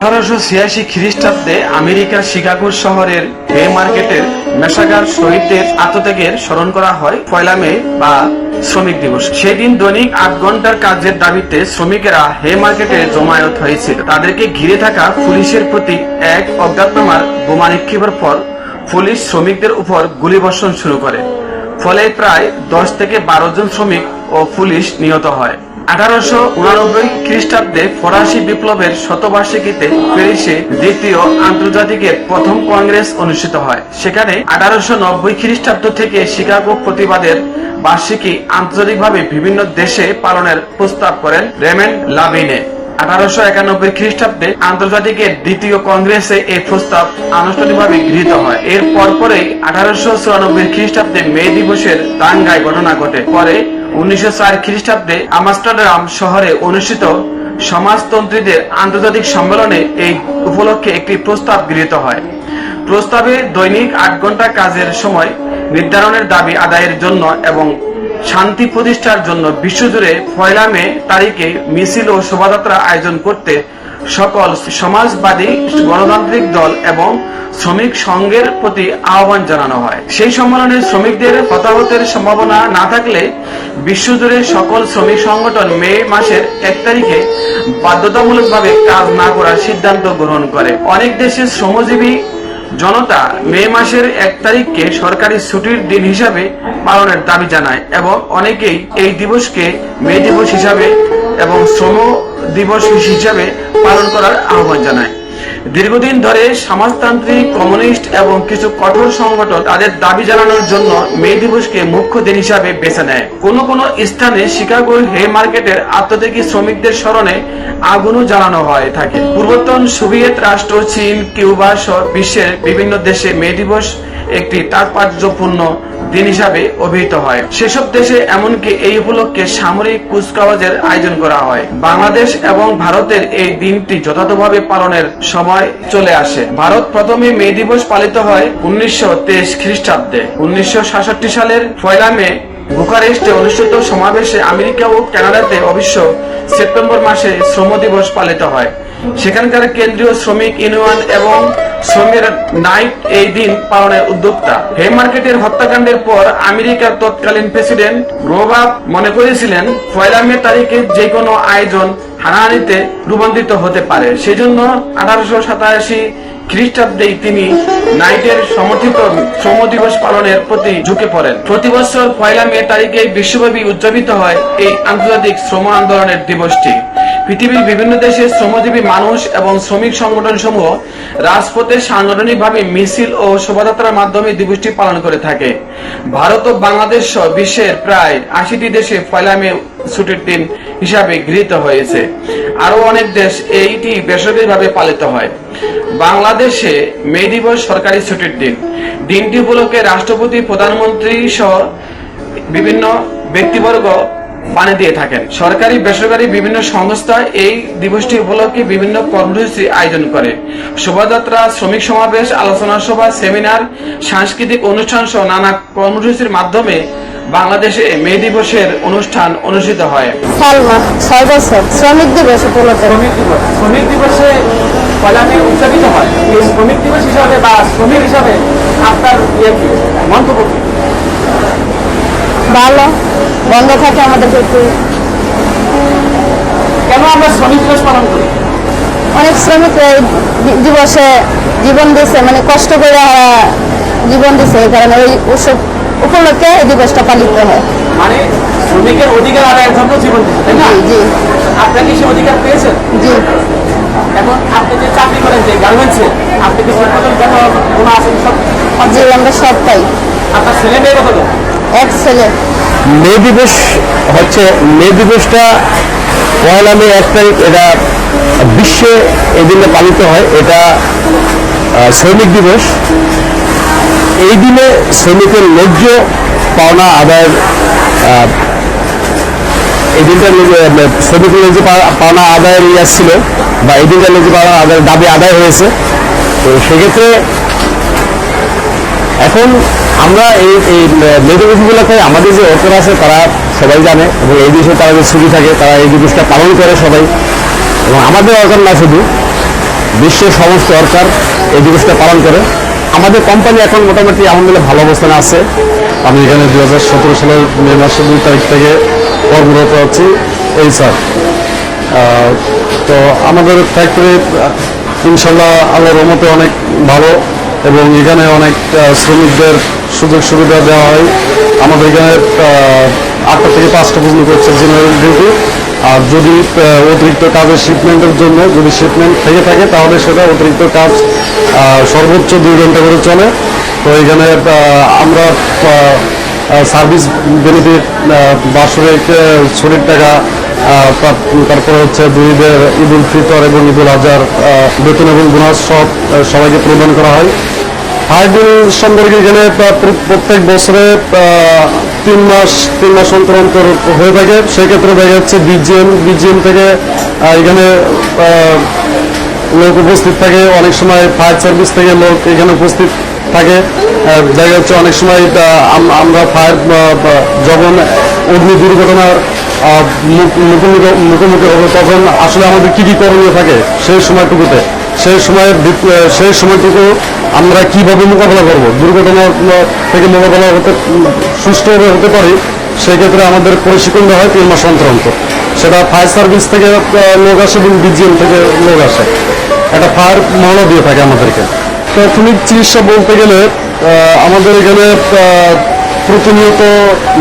আঠারোশো ছিয়াশি খ্রিস্টাব্দে আমেরিকার শিকাগো শহরের হে মার্কেটের মেশাগার শহীদদের আত্মত্যাগের স্মরণ করা হয় পয়লা মে বা শ্রমিক দিবস। সেদিন দৈনিক আট ঘণ্টার কাজের দাবিতে শ্রমিকেরা হে মার্কেটে জমায়েত হয়েছিল। তাদেরকে ঘিরে থাকা পুলিশের প্রতি এক অজ্ঞাতনামার বোমা নিক্ষেপের পর পুলিশ শ্রমিকদের উপর গুলিবর্ষণ শুরু করে। ফলে প্রায় দশ থেকে বারো জন শ্রমিক ও পুলিশ নিহত হয়। আঠারোশো উনানব্বই খ্রিস্টাব্দে ফরাসি বিপ্লবের শতবার্ষিকীতে প্যারিসে দ্বিতীয় আন্তর্জাতিকের প্রথম কংগ্রেস অনুষ্ঠিত হয়। সেখানে আঠারোশো নব্বই খ্রিস্টাব্দ থেকে শিকাগো প্রতিবাদের বার্ষিকী আন্তর্জাতিকভাবে বিভিন্ন দেশে পালনের প্রস্তাব করেন রেমেন্ড লাভিনে আঠারোশো একানব্বই খ্রিস্টাব্দে আন্তর্জাতিকের দ্বিতীয় কংগ্রেসে এই প্রস্তাব আনুষ্ঠানিকভাবে গৃহীত হয়। এর পরপরেই আঠারোশো চুরানব্বই খ্রিস্টাব্দে মে দিবসের দাঙ্গায় ঘটনা ঘটে। পরে খ্রিস্টাব্দে আমস্টারডাম শহরে অনুষ্ঠিত সমাজতন্ত্রীদের আন্তর্জাতিক সম্মেলনে এই উপলক্ষে একটি প্রস্তাব গৃহীত হয়। প্রস্তাবে দৈনিক আট ঘণ্টা কাজের সময় নির্ধারণের দাবি আদায়ের জন্য এবং শান্তি প্রতিষ্ঠার জন্য বিশ্বজুড়ে পয়লা মে তারিখে মিছিল ও শোভাযাত্রা আয়োজন করতে সকল সমাজবাদী গণতান্ত্রিক দল এবং শ্রমিক সংঘের প্রতি আহ্বান জানানো হয়। সেই সম্মেলনে শ্রমিকদের হতাহতের সম্ভাবনা না থাকলে বিশ্বজুড়ে সকল শ্রমিক সংগঠন মে মাসের এক তারিখে বাধ্যতামূলকভাবে কাজ না করার সিদ্ধান্ত গ্রহণ করে। অনেক দেশের শ্রমজীবী জনতা মে মাসের এক তারিখকে সরকারি ছুটির দিন হিসাবে পালনের দাবি জানায় এবং অনেকেই এই দিবসকে মে দিবস হিসাবে এবং শ্রম দিবস হিসাবে পালন করার আহ্বান জানায়। দীর্ঘদিন ধরে সমাজতান্ত্রিক, কমিউনিস্ট এবং কিছু কঠোর সংগঠন তাদের দাবি জানানোর জন্য মে দিবসকে মুখ্য দিন হিসাবে বেছে নেয়। কোন কোন স্থানে শিকাগোর হে মার্কেটের আত্মত্যাগী শ্রমিকদের স্মরণে আগুনও জ্বালানো হয় থাকে। পূর্বতন সোভিয়েত রাষ্ট্র, চীন, কিউবা সহ বিশ্বের বিভিন্ন দেশে মে দিবস একটি তাৎপর্যপূর্ণ দিন হিসাবে অভিহিত হয়। সেসব দেশে এমনকি এই উপলক্ষে সামরিক কুচকাওয়াজের আয়োজন করা হয়। বাংলাদেশ এবং ভারতের এই দিনটি যথাযথভাবে পালনের সময় চলে আসে। ভারত প্রথমে মে দিবস পালিত হয় উনিশশো তেইশ খ্রিস্টাব্দে। উনিশশো সাতষট্টি সালের পয়লা মে বুকারেস্টে অনুষ্ঠিত সমাবেশে আমেরিকা ও কানাডাতে অবশ্য সেপ্টেম্বর মাসে শ্রম দিবস পালিত হয়। সেখানকার কেন্দ্রীয় শ্রমিক ইউনিয়ন এবং শ্রমের নাইট এই দিন পালনের উদ্যোক্তা। হে মার্কেটের হত্যাকাণ্ডের পর আমেরিকার তৎকালীন প্রেসিডেন্ট রোবাব মনে করেছিলেন, পয়লা মে তারিখে যে কোনো আয়োজন হানাহানিতে রূপান্তরিত হতে পারে। সেজন্য আঠারোশো সাতাশি খ্রিস্টাব্দেই তিনি নাইটের সমর্থিত শ্রম দিবস পালনের প্রতি ঝুঁকে পড়েন। প্রতি বছর পয়লা মে তারিখে বিশ্বব্যাপী উদযাপিত হয় এই আন্তর্জাতিক শ্রম আন্দোলনের দিবসটি। পৃথিবীর বিভিন্ন দেশের শ্রমজীবী মানুষ এবং শ্রমিক সংগঠন সমূহ রাজপথে সাংগঠনিকভাবে মিছিল ও শোভাযাত্রার মাধ্যমে দিবসটি পালন করে থাকে। ভারত ও বাংলাদেশ সহ বিশ্বের প্রায় আশিটি দেশে পয়লা মে ছুটির দিন হিসাবে গৃহীত হয়েছে। আরও অনেক দেশ এইটি বেসরকারিভাবে পালিত হয়। বাংলাদেশে মে দিবস সরকারি ছুটির দিন। দিনটি উপলক্ষে রাষ্ট্রপতি, প্রধানমন্ত্রী সহ বিভিন্ন ব্যক্তিবর্গ পানি দিয়ে থাকেন। সরকারি, বেসরকারি বিভিন্ন সংস্থা এই দিবসটি উপলক্ষে বিভিন্ন কর্মসূচি আয়োজন করে। শোভাযাত্রা, শ্রমিক সমাবেশ, আলোচনা সভা, সেমিনার, সাংস্কৃতিক অনুষ্ঠান সহ নানা কর্মসূচির মাধ্যমে বাংলাদেশে মে দিবসের অনুষ্ঠান অনুষ্ঠিত হয়। সালমা ছয় বছর শ্রমিক দিবস উপলক্ষে। শ্রমিক দিবস শ্রমিক দিবসে পয়লা উদযাপিত হয়। এই শ্রমিক দিবস হিসাবে বা শ্রমিক হিসাবে আপনার ইয়ে মন্তব্য কি? ভালো বন্ধ থাকে আমাদের একটু কেন আমরা শ্রমিক দিবস পালন করি? অনেক শ্রমিক দিবসে জীবন দিছে মানে কষ্ট করে জীবন দিছে এই কারণে ওই উৎসব উপলক্ষে এই দিবসটা পালিত হয়। মানে শ্রমিকের অধিকার আদায়ের জন্য জীবন তাই না? জি আপনি কি সে অধিকার পেয়েছেন? জি। এখন আপনি যে চাকরি করেন যে গার্মেন্টসে আপনি কি সব বেতন কোনো আছে সব? জি আমরা সব পাই। আপনার ছেলে মেয়ে কত? এক ছেলে। মে দিবস হচ্ছে মে দিবসটা পয়লা মে এক তারিখ এটা বিশ্বে এই দিনে পালিত হয় এটা শ্রমিক দিবস। এই দিনে শ্রমিকের ন্যায্য পাওনা আদায়ের এই দিনটা ন্যায্য- শ্রমিকের ন্যায্য পাওনা আদায়ের ইয়ে ছিল বা এই দিনটা ন্যায্য পাওনা আদায়ের দাবি আদায় হয়েছে। তো সেক্ষেত্রে এখন আমরা এই এই মেধাবীগুলোকে আমাদের যে ওপর আছে তারা সবাই জানে এবং এই দেশে তারা যে ছুটি থাকে, তারা এই দিবসটা পালন করে সবাই। এবং আমাদের অর্গান না শুধু বিশ্বের সমস্ত সরকার এই দিবসটা পালন করে। আমাদের কোম্পানি এখন মোটামুটি আলহামদুলিল্লাহ ভালো অবস্থানে আছে। আমি এখানে দু হাজার সতেরো সালের মে মাসের দুই তারিখ থেকে কর্মরত আছি। এই স্যার। তো আমাদের ফ্যাক্টরি ইনশাল্লাহ আল্লাহর রহমতে অনেক ভালো এবং এখানে অনেক শ্রমিকদের সুযোগ সুবিধা দেওয়া হয়। আমাদের এখানে আটটা থেকে পাঁচটা পর্যন্ত করছে জেনারেল ডিউটি আর যদি অতিরিক্ত কাজের শিপমেন্টের জন্য যদি শিপমেন্ট থেকে থাকে, তাহলে সেটা অতিরিক্ত কাজ সর্বোচ্চ দুই ঘণ্টা করে চলে। তো এখানে আমরা সার্ভিস বেনিফিট বাসরিক আহ, ছুটির টাকা তার- তারপরে হচ্ছে দুইদের ঈদ উল ফিতর এবং ঈদ উল আজহার বেতন এবং বোনাস সব সবাইকে প্রদান করা হয়। ফায়ারডিল সম্পর্কে এখানে প্রা- প্রত্যেক বছরে তিন মাস তিন মাস অন্তর অন্তর হয়ে থাকে। সেক্ষেত্রে দেখা যাচ্ছে বিজিএম বিজিএম থেকে এখানে লোক উপস্থিত থাকে, অনেক সময় ফায়ার সার্ভিস থেকে লোক এখানে উপস্থিত থাকে। দেখা যাচ্ছে অনেক সময় আমরা ফায়ার যখন অগ্নি দুর্ঘটনার মুখোমুখি হবে, তখন আসলে আমাদের কী কি করণীয় থাকে সেই সময়টুকুতে। সেই সময়ের সেই সময়টুকু আমরা কীভাবে মোকাবেলা করব? দুর্ঘটনা থেকে মোকাবেলা হতে সুষ্ঠুভাবে হতে পারি, সেক্ষেত্রে আমাদের প্রশিক্ষণ দেওয়া হয় তিন মাস অন্তর অন্তর। সেটা ফায়ার সার্ভিস থেকে লোক আসে এবং বিজিএম থেকে লোক আসে। একটা ফায়ার মহলও দিয়ে থাকে আমাদেরকে। প্রাথমিক চিকিৎসা বলতে গেলে আমাদের এখানে প্রতিনিয়ত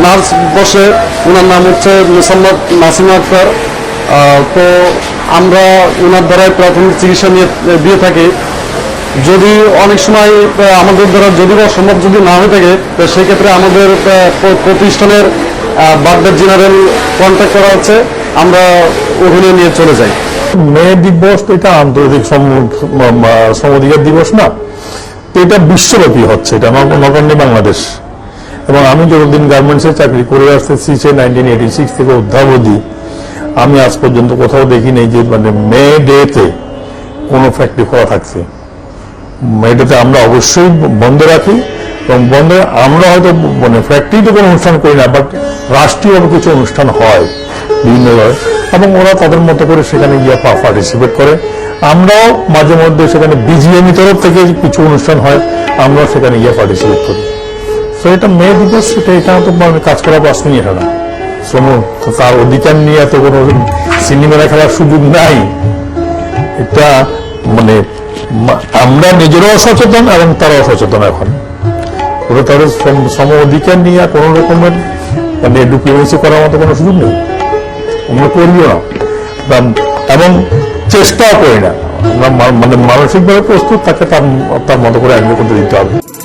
নার্স বসে। ওনার নাম হচ্ছে মুসাম্মদ নাসিমা আক্তার। তো আমরা ওনার দ্বারাই প্রাথমিক চিকিৎসা নিয়ে দিয়ে থাকি। যদি অনেক সময় আমাদের দ্বারা যদি বা সম্ভব যদি না হয়ে থাকে, তো সেক্ষেত্রে আমাদের প্রতিষ্ঠানের বার্থডে জেনারেল কন্ট্যাক্ট করা হচ্ছে। আমরা ওখানে নিয়ে চলে যাই। মে দিবস এটা আন্তর্জাতিক সম- শ্রম অধিকার দিবস না। তো এটা বিশ্বব্যাপী হচ্ছে, এটা নট অনলি বাংলাদেশ। এবং আমি যতদিন গার্মেন্টসে চাকরি করে আসতেছি, সে নাইনটিন এইটি সিক্স থেকে অদ্যাবধি আমি আজ পর্যন্ত কোথাও দেখিনি যে মানে মে ডেতে কোনো ফ্যাক্টরি খোলা থাকছে। মেয়েটাতে আমরা অবশ্যই বন্ধ রাখি এবং বন্ধ আমরা হয়তো মানে ফ্যাক্টরিতে কোনো অনুষ্ঠান করি না বাট রাষ্ট্রীয়ভাবে কিছু অনুষ্ঠান হয়। বিভিন্ন এবং ওরা তাদের মতো করে সেখানে গিয়ে পার্টিসিপেট করে। আমরাও মাঝে মধ্যে সেখানে বিজিএমই তরফ থেকে কিছু অনুষ্ঠান হয়, আমরাও সেখানে গিয়ে পার্টিসিপেট করি। তো এটা মেয়ে দিবস সেটা এখানে তো মানে কাজ করার প্রশ্নই এটা না। শ্রম তার অধিকার নিয়ে এত কোনো সিনেমা খেলার সুযোগ নাই। এটা মানে আমরা নিজেরাও সচেতন এবং তারাও সচেতন এখন। ওরা তাদের সম- অধিকার নিয়ে কোনো রকমের মানে ডিপ্লোমেসি করার মতো কোনো সুযোগ নেই। আমরা করিও না। এবং চেষ্টাও করি না। মানে মানসিকভাবে প্রস্তুত তাকে তার তার মতো করে একদিন করতে দিতে হবে।